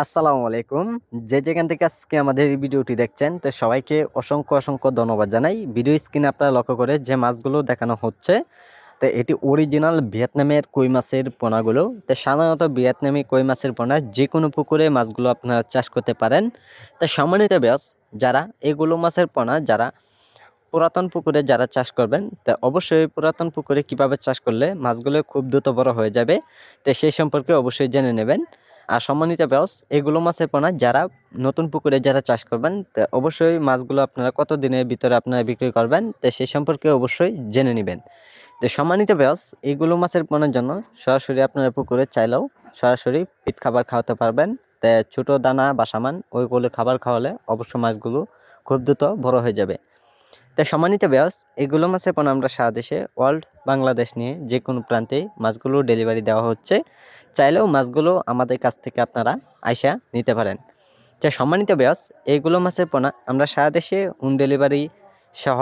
আসসালামু আলাইকুম। যে যেখান থেকে আজকে আমাদের এই ভিডিওটি দেখছেন, তো সবাইকে অসংখ্য অসংখ্য ধন্যবাদ জানাই। ভিডিও স্ক্রিনে আপনারা লক্ষ্য করে যে মাছগুলো দেখানো হচ্ছে, তো এটি অরিজিনাল ভিয়েতনামের কই মাছের পোনাগুলো। তো সাধারণত ভিয়েতনামি কই মাছের পোনা যে কোনো পুকুরে মাছগুলো আপনারা চাষ করতে পারেন। তো সম্মানিত ব্যাস যারা এগুলো মাছের পোনা, যারা পুরাতন পুকুরে যারা চাষ করবেন, তা অবশ্যই পুরাতন পুকুরে কীভাবে চাষ করলে মাছগুলো খুব দ্রুত বড় হয়ে যাবে, তো সেই সম্পর্কে অবশ্যই জেনে নেবেন। আর সম্মানিত ব্যাস এগুলো মাছের পোনা যারা নতুন পুকুরে যারা চাষ করবেন, তো অবশ্যই মাছগুলো আপনারা কত দিনের ভিতরে আপনারা বিক্রি করবেন, তো সেই সম্পর্কে অবশ্যই জেনে নেবেন। তো সম্মানিত ব্যাস এগুলো মাছের পোনার জন্য সরাসরি আপনারা পুকুরে চাইলেও সরাসরি পিট খাবার খাওয়াতে পারবেন। তো ছোটো দানা বা সামান, ওইগুলো খাবার খাওয়ালে অবশ্য মাছগুলো খুব দ্রুত বড় হয়ে যাবে। তাই সম্মানিত ব্যাস এগুলো মাছের পোনা আমরা সারা দেশে, ওয়ার্ল্ড, বাংলাদেশ নিয়ে যে কোনো প্রান্তে মাছগুলো ডেলিভারি দেওয়া হচ্ছে। চাইলেও মাছগুলো আমাদের কাছ থেকে আপনারা আইসা নিতে পারেন। যা সম্মানিত ব্যাস এইগুলো মাছের পোনা আমরা সারা দেশে হোম ডেলিভারি সহ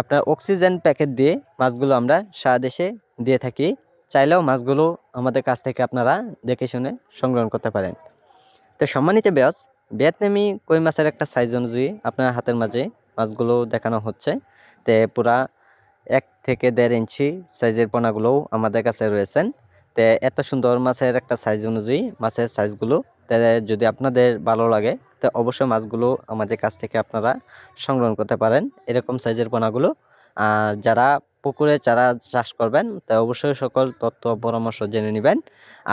আপনার অক্সিজেন প্যাকেট দিয়ে মাছগুলো আমরা সারা দেশে দিয়ে থাকি। চাইলেও মাছগুলো আমাদের কাছ থেকে আপনারা দেখে শুনে সংগ্রহণ করতে পারেন। তো সম্মানিত ব্যাস ভিয়েতনামি কই মাছের একটা সাইজ অনুযায়ী আপনার হাতের মাঝে মাছগুলো দেখানো হচ্ছে। তে পুরা এক থেকে দেড় ইঞ্চি সাইজের পোনাগুলোও আমাদের কাছে রয়েছেন। তে এত সুন্দর মাছের একটা সাইজ অনুযায়ী মাছের সাইজগুলো যদি আপনাদের ভালো লাগে, তো অবশ্যই মাছগুলো আমাদের কাছ থেকে আপনারা সংগ্রহণ করতে পারেন এরকম সাইজের পোনাগুলো। আর যারা পুকুরে চারা চাষ করবেন, তা অবশ্যই সকল তথ্য পরামর্শ জেনে নেবেন।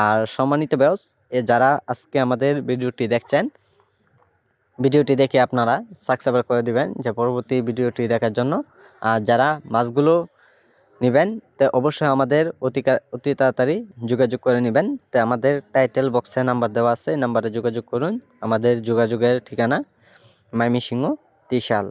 আর সম্মানিত ব্যবস এ যারা আজকে আমাদের ভিডিওটি দেখছেন, ভিডিওটি দেখে আপনারা সাবস্ক্রাইব করে দিবেন যে পরবর্তী ভিডিওটি দেখার জন্য। আর যারা মাছগুলো নেবেন। তো অবশ্যই আমাদের অতি অতি তাড়াতাড়ি যোগাযোগ করে নেবেন। তো আমাদের টাইটেল বক্সে নাম্বার দেওয়া আছে নাম্বারে যোগাযোগ করুন। আমাদের যোগাযোগের ঠিকানা মাইমি সিংহ ত্রিশাল।